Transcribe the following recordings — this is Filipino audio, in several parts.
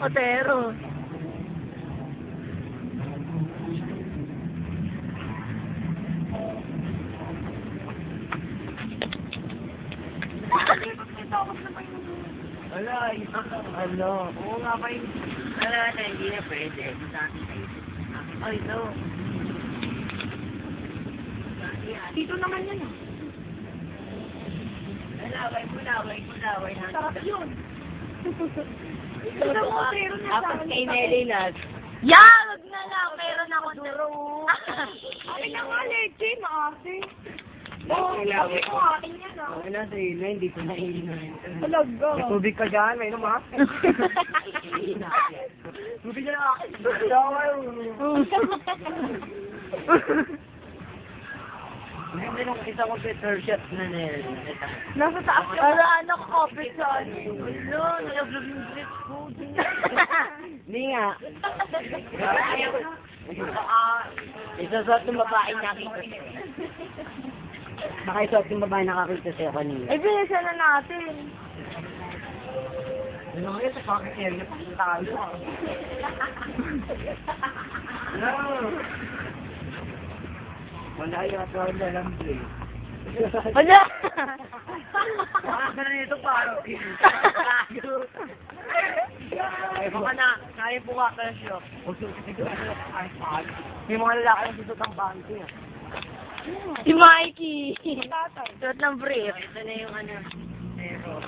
Otero. Ala, ano? Oo nga pa yun. Ala, ala, hindi na pwede. Ay, no. Ah. Dito naman yan ah. Laway mo, laway mo, laway na. Sarap yun. Ito na Otero na sa akin. kay Nelly Nas. Yeah, wag na lang. Meron ako duro. Akin na nga, leche. Maarte. Oo, Laway. akin ko akin yan ah. Wala sa ilo, hindi ko naiinom. Talaga. May tubig ka dyan, may inom ha? Tubig na akin. Hindi nung isa ko bitter shot na Nelly. Nasa taas ka. Para ano, coffee sa ano. Wala, nalaglag yung dress ko. Hindi nga. Isusot ng babaeng nakita. Baka isuot yung babaeng nakakita sa'yo kanina. Eh, bilisan na natin. Ano nga yun sa pocket area pa tayo ah. Wala yata wala lang play. Wala! Baka na nito Ay, baka na, kaya po ka ka siya. May mga lalaki na dito ng bante. Si Mikey. Suot ng brief. Ito na yung ano. Pero,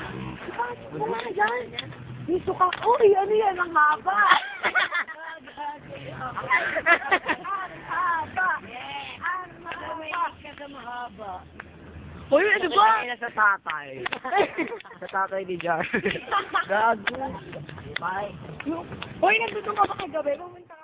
Kumana dyan. May suka. Uy, ano yan? Ang haba. Ang haba. Ang haba. sa mahaba. Uy, ano ba? Na sa tatay. sa tatay ni Jar. Gago. Bye. Uy, nandito ka ba kagabi? Pumunta